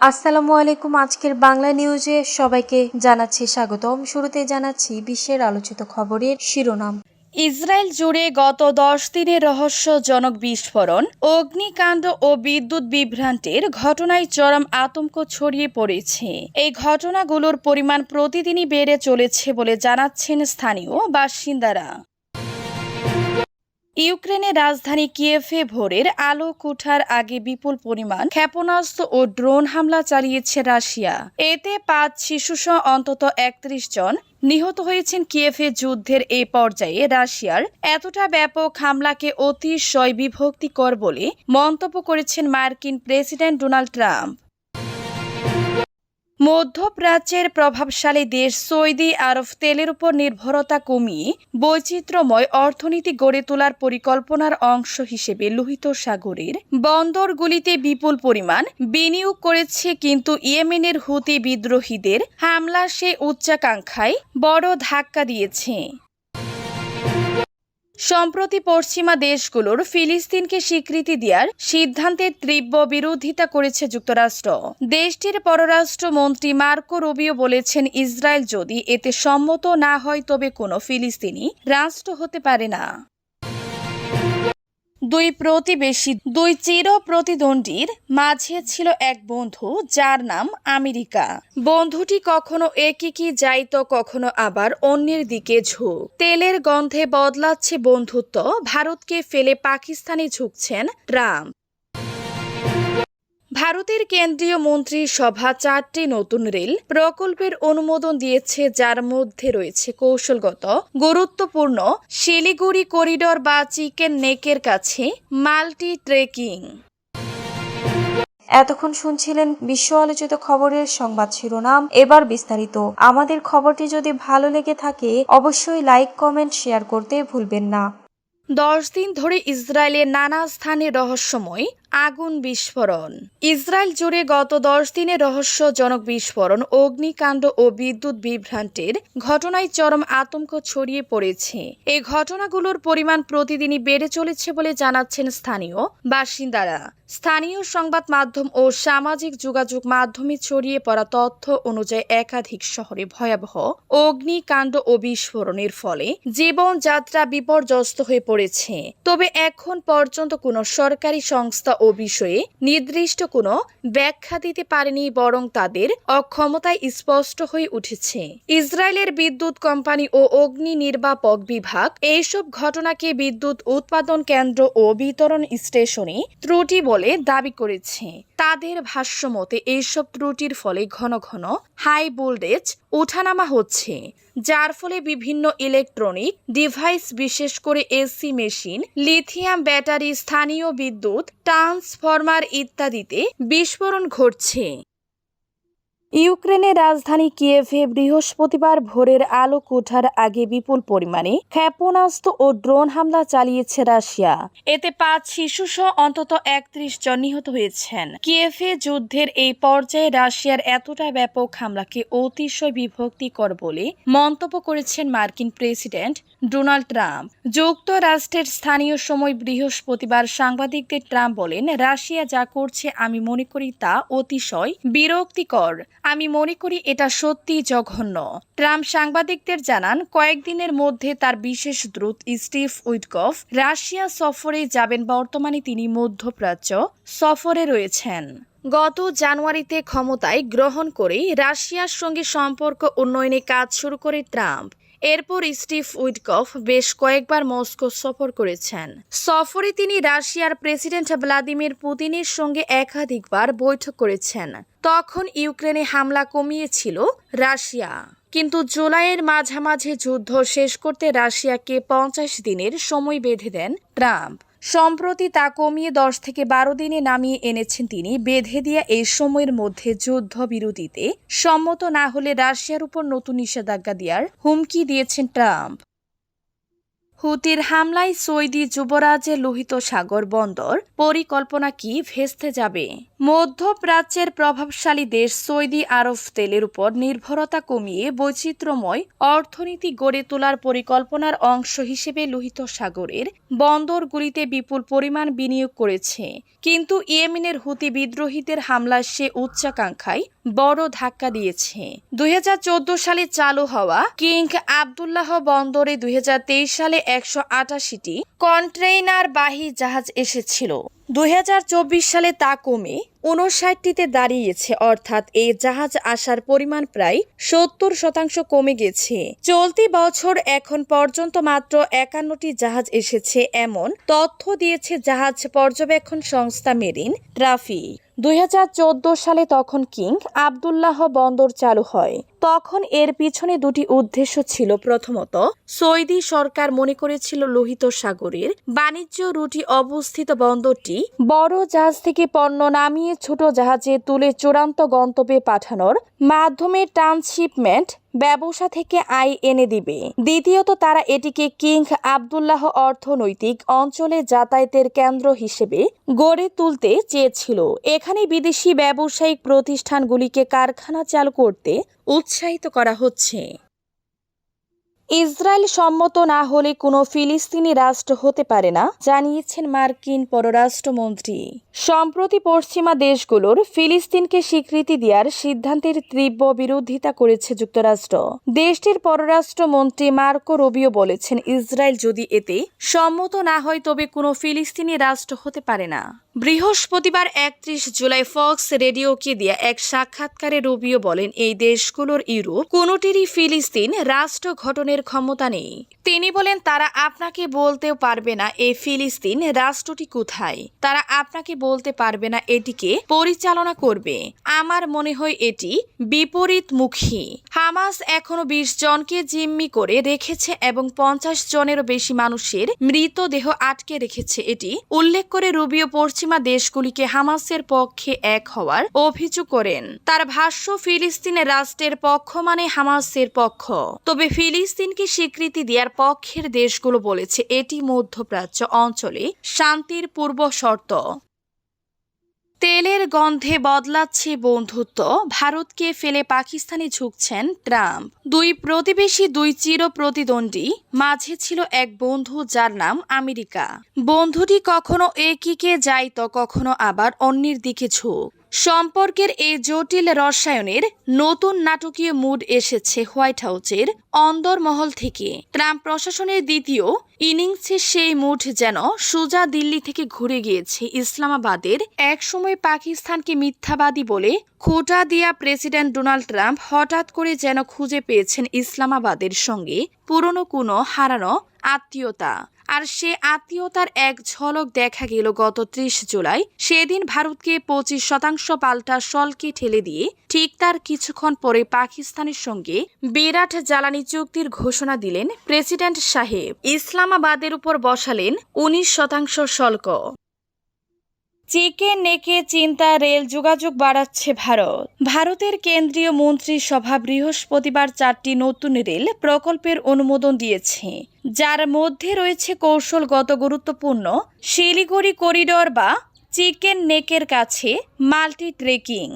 আসসালামু আলাইকুম। আজকের বাংলা নিউজে সবাইকে জানাচ্ছি স্বাগতম। শুরুতে জানাচ্ছি বিশ্বের আলোচিত খবরের শিরোনাম। ইসরায়েল জুড়ে গত দশ দিনের রহস্যজনক বিস্ফোরণ, অগ্নিকাণ্ড ও বিদ্যুৎ বিভ্রান্তির ঘটনায় চরম আতঙ্ক ছড়িয়ে পড়েছে। এই ঘটনাগুলোর পরিমাণ প্রতিদিনই বেড়ে চলেছে বলে জানাচ্ছেন স্থানীয় বাসিন্দারা। ইউক্রেনের রাজধানী কিয়েফে ভোরের আলো কুঠার আগে বিপুল পরিমাণ ক্ষেপণাস্ত্র ও ড্রোন হামলা চালিয়েছে রাশিয়া। এতে পাঁচ শিশুসহ অন্তত একত্রিশ জন নিহত হয়েছেন কিয়েফে যুদ্ধের এ পর্যায়ে রাশিয়ার এতটা ব্যাপক হামলাকে অতিশয় বিভক্তিকর বলে মন্তব্য করেছেন মার্কিন প্রেসিডেন্ট ডোনাল্ড ট্রাম্প। মধ্যপ্রাচ্যের প্রভাবশালী দেশ সৌদি আরব তেলের উপর নির্ভরতা কমিয়ে বৈচিত্র্যময় অর্থনীতি গড়ে তোলার পরিকল্পনার অংশ হিসেবে লোহিত সাগরের বন্দরগুলিতে বিপুল পরিমাণ বিনিয়োগ করেছে কিন্তু ইয়েমেনের হুতি বিদ্রোহীদের হামলা সে উচ্চাকাঙ্ক্ষায় বড় ধাক্কা দিয়েছে। সম্প্রতি পশ্চিমা দেশগুলোর ফিলিস্তিনকে স্বীকৃতি দেওয়ার সিদ্ধান্তের তীব্র বিরোধিতা করেছে যুক্তরাষ্ট্র। দেশটির পররাষ্ট্রমন্ত্রী মার্কো রুবিও বলেছেন, ইসরায়েল যদি এতে সম্মত না হয়, তবে কোনো ফিলিস্তিনি রাষ্ট্র হতে পারে না। দুই প্রতিবেশী, দুই চির প্রতিদ্বন্দ্বীর মাঝে ছিল এক বন্ধু যার নাম আমেরিকা। বন্ধুটি কখনো একিকি যাইত, কখনো আবার অন্যের দিকে ঝুঁক। তেলের গন্ধে বদলাচ্ছে বন্ধুত্ব, ভারতকে ফেলে পাকিস্তানে ঝুঁকছেন ট্রাম্প। ভারতের কেন্দ্রীয় মন্ত্রী সভা চারটি নতুন রেল প্রকল্পের অনুমোদন দিয়েছে যার মধ্যে রয়েছে কৌশলগত গুরুত্বপূর্ণ শিলিগুড়ি করিডর বা চিকেন নেকের কাছে মাল্টি ট্রেকিং। এতক্ষণ শুনছিলেন বিশ্ব আলোচিত খবরের সংবাদ শিরোনাম। এবার বিস্তারিত। আমাদের খবরটি যদি ভালো লেগে থাকে অবশ্যই লাইক কমেন্ট শেয়ার করতে ভুলবেন না। দশ দিন ধরে ইসরায়েলের নানা স্থানে রহস্যময় আগুন বিস্ফোরণ। ইসরায়েল জুড়ে গত দশ দিনে রহস্যজনক বিস্ফোরণ, অগ্নিকাণ্ড ও বিদ্যুৎ বিভ্রান্তির ঘটনায় চরম আতঙ্ক ছড়িয়ে পড়েছে। এই ঘটনাগুলোর পরিমাণ প্রতিদিনই বেড়ে চলেছে বলে জানাচ্ছেন স্থানীয় বাসিন্দারা। স্থানীয় সংবাদ মাধ্যম ও সামাজিক যোগাযোগ মাধ্যমে ছড়িয়ে পড়া তথ্য অনুযায়ী একাধিক শহরে ভয়াবহ অগ্নিকাণ্ড ও বিস্ফোরণের ফলে জীবনযাত্রা বিপর্যস্ত হয়ে পড়েছে। তবে এখন পর্যন্ত কোনো সরকারি সংস্থা ও বিষয়ে নির্দিষ্ট কোনো ব্যাখ্যা দিতে পারেনি বরং তাদের অক্ষমতায় স্পষ্ট হয়ে উঠেছে। ইসরায়েলের বিদ্যুৎ কোম্পানি ও অগ্নি নির্বাপক বিভাগ এইসব ঘটনাকে বিদ্যুৎ উৎপাদন কেন্দ্র ও বিতরণ স্টেশনে ত্রুটি বলে দাবি করেছে। তাদের ভাষ্যমতে, এইসব ত্রুটির ফলে ঘন ঘন হাই ভোল্টেজ ওঠানামা হচ্ছে, যার ফলে বিভিন্ন ইলেকট্রনিক ডিভাইস, বিশেষ করে এসি মেশিন, লিথিয়াম ব্যাটারি, স্থানীয় বিদ্যুৎ, ট্রান্সফরমার ইত্যাদিতে বিস্ফোরণ ঘটছে। ইউক্রেনের রাজধানী কিয়েভে বৃহস্পতিবার ভোরের আলো কোঠার আগে বিপুল পরিমাণে ক্ষেপণাস্ত্র ও ড্রোন হামলা চালিয়েছে রাশিয়া। এতে পাঁচ শিশুসহ অন্তত একত্রিশ জন নিহত হয়েছেন। কিয়েভে যুদ্ধের এই পর্যায়ে রাশিয়ার এতটা ব্যাপক হামলাকে অতিশয় বিভক্তিকর বলে মন্তব্য করেছেন মার্কিন প্রেসিডেন্ট ডোনাল্ড ট্রাম্প। যুক্তরাষ্ট্রের স্থানীয় সময় বৃহস্পতিবার সাংবাদিকদের ট্রাম্প বলেন, রাশিয়া যা করছে আমি মনে করি তা অতিশয় বিরক্তিকর। আমি মনে করি এটা সত্যি জঘন্য। ট্রাম্প সাংবাদিকদের জানান, কয়েকদিনের মধ্যে তার বিশেষ দ্রুত স্টিভ উইটকফ রাশিয়া সফরে যাবেন। বর্তমানে তিনি মধ্যপ্রাচ্য সফরে রয়েছেন। গত জানুয়ারিতে ক্ষমতায় গ্রহণ করেই রাশিয়ার সঙ্গে সম্পর্ক উন্নয়নে কাজ শুরু করে ট্রাম্প। এরপর স্টিভ উইডকফ বেশ কয়েকবার মস্কো সফর করেছেন। সফরে তিনি রাশিয়ার প্রেসিডেন্ট ভ্লাদিমির পুতিনের সঙ্গে একাধিকবার বৈঠক করেছেন। তখন ইউক্রেনে হামলা কমিয়েছিল রাশিয়া। কিন্তু জুলাইয়ের মাঝামাঝি যুদ্ধ শেষ করতে রাশিয়াকে পঞ্চাশ দিনের সময় বেঁধে দেন ট্রাম্প। সম্প্রতি তা কমিয়ে দশ থেকে বারো দিনে নামিয়ে এনেছেন তিনি। বেঁধে দিয়া এই সময়ের মধ্যে যুদ্ধ বিরতিতে সম্মত না হলে রাশিয়ার উপর নতুন নিষেধাজ্ঞা দেওয়ার হুমকি দিয়েছেন ট্রাম্প। হুতির হামলায় সৌদি যুবরাজের লোহিত সাগর বন্দর পরিকল্পনা কি, ভেস্তে যাবে? মধ্যপ্রাচ্যের প্রভাবশালী দেশ সৌদি আরব তেলের উপর নির্ভরতা কমিয়ে বৈচিত্র্যময় অর্থনীতি গড়ে তোলার পরিকল্পনার অংশ হিসেবে লোহিত সাগরের বন্দরগুলিতে বিপুল পরিমাণ বিনিয়োগ করেছে। কিন্তু ইয়েমেনের হুতি বিদ্রোহীদের হামলা সে উচ্চাকাঙ্ক্ষায় বড় ধাক্কা দিয়েছে। দুই হাজার চোদ্দ সালে চালু হওয়া কিং আবদুল্লাহ বন্দরে দুই হাজার তেইশ সালে একশো আটাশিটি কন্টেইনার বাহী জাহাজ এসেছিল। দু হাজার চব্বিশ সালে তা কমে উনষাটটিতে দাঁড়িয়েছে, অর্থাৎ এই জাহাজ আসার পরিমাণ প্রায় সত্তর শতাংশ কমে গেছে। চলতি বছর এখন পর্যন্ত মাত্র একান্নটি জাহাজ এসেছে, এমন তথ্য দিয়েছে জাহাজ পর্যবেক্ষণ সংস্থা মেরিন ট্রাফিক। দুই সালে তখন কিং আবদুল্লাহ বন্দর চালু হয়। তখন এর পিছনে দুটি উদ্দেশ্য ছিল, প্রথমত, সৌদি সরকার মনে করেছিল লোহিত সাগরের বাণিজ্য রুটি অবস্থিত বন্দরটি বড় জাহাজ থেকে পণ্য নামিয়ে ছোট জাহাজে তুলে চূড়ান্ত গন্তব্যে পাঠানোর মাধ্যমে ট্রান্সশিপমেন্ট ব্যবসা থেকে আয় এনে দিবে। দ্বিতীয়ত, তারা এটিকে কিং আবদুল্লাহ অর্থনৈতিক অঞ্চলে যাতায়াতের কেন্দ্র হিসেবে গড়ে তুলতে চেয়েছিল। এখানে বিদেশি ব্যবসায়িক প্রতিষ্ঠানগুলিকে কারখানা চালু করতে উৎসাহিত করা হচ্ছে। ইসরায়েল সম্মত না হলে কোনো ফিলিস্তিনি রাষ্ট্র হতে পারে না, জানিয়েছেন মার্কিন পররাষ্ট্রমন্ত্রী। সম্প্রতি পশ্চিমা দেশগুলোর ফিলিস্তিনকে স্বীকৃতি দেওয়ার সিদ্ধান্তের তীব্র বিরোধিতা করেছে যুক্তরাষ্ট্র। দেশটির পররাষ্ট্রমন্ত্রী মার্কো রবিও বলেছেন, ইসরায়েল যদি এতে সম্মত না হয়, তবে কোনো ফিলিস্তিনি রাষ্ট্র হতে পারে না। বৃহস্পতিবার একত্রিশ জুলাই ফক্স রেডিওকে দেয়া এক সাক্ষাৎকারে রুবিও বলেন, এই দেশগুলোর ইউরোপ কোনোটিরই ফিলিস্তিন রাষ্ট্র গঠনের ক্ষমতা নেই। তিনি বলেন, তারা আপনাকে বলতেও পারবে না এই ফিলিস্তিন রাষ্ট্রটি কোথায়। তারা আপনাকে বলতে পারবে না এটিকে পরিচালনা করবে। আমার মনে হয় এটি বিপরীতমুখী। হামাস এখনও বিশ জনকে জিম্মি করে রেখেছে এবং পঞ্চাশ জনেরও বেশি মানুষের মৃতদেহ আটকে রেখেছে। এটি উল্লেখ করে রুবিও পশ্চিমা দেশগুলিকে হামাসের পক্ষে এক হওয়ার অভিযোগ করেন। তার ভাষ্য, ফিলিস্তিনের রাষ্ট্রের পক্ষ মানে হামাসের পক্ষ। তবে ফিলিস্তিনকে স্বীকৃতি দেওয়ার পক্ষের দেশগুলো বলেছে, এটি মধ্যপ্রাচ্য অঞ্চলে শান্তির পূর্ব শর্ত। তেলের গন্ধে বদলাচ্ছে বন্ধুত্ব, ভারতকে ফেলে পাকিস্তানে ঝুঁকছেন ট্রাম্প। দুই প্রতিবেশী, দুই চির প্রতিদ্বন্দ্বী মাঝে ছিল এক বন্ধু যার নাম আমেরিকা। বন্ধুটি কখনো একিকে যায় তো কখনো আবার অন্যের দিকে ঝুঁক। সম্পর্কের এই জটিল রসায়নের নতুন নাটকীয় মুড এসেছে হোয়াইট হাউসের অন্দরমহল থেকে। ট্রাম্প প্রশাসনের দ্বিতীয় ইনিংসে সেই মুড যেন সোজা দিল্লি থেকে ঘুরে গিয়েছে ইসলামাবাদের একসময় পাকিস্তানকে মিথ্যাবাদী বলে খোটা দিয়া প্রেসিডেন্ট ডোনাল্ড ট্রাম্প হঠাৎ করে যেন খুঁজে পেয়েছেন ইসলামাবাদের সঙ্গে পুরনো কোনো হারানো আত্মীয়তা। আর সে আত্মীয়তার এক ঝলক দেখা গেল গত ত্রিশ জুলাই। সেদিন ভারতকে পঁচিশ শতাংশ পাল্টা সলকে ঠেলে দিয়ে ঠিক তার কিছুক্ষণ পরে পাকিস্তানের সঙ্গে বিরাট জ্বালানি চুক্তির ঘোষণা দিলেন প্রেসিডেন্ট সাহেব। ইসলামাবাদের উপর বসালেন উনিশ শতাংশ শুল্ক। চিকেন নেকে চিন্তা রেল যোগাযোগ বাড়াচ্ছে ভারত। ভারতের কেন্দ্রীয় মন্ত্রিসভা বৃহস্পতিবার চারটি নতুন রেল প্রকল্পের অনুমোদন দিয়েছে। যার মধ্যে রয়েছে কৌশলগত গুরুত্বপূর্ণ শিলিগুড়ি করিডর বা চিকেন নেকের কাছে মাল্টি ট্রেকিং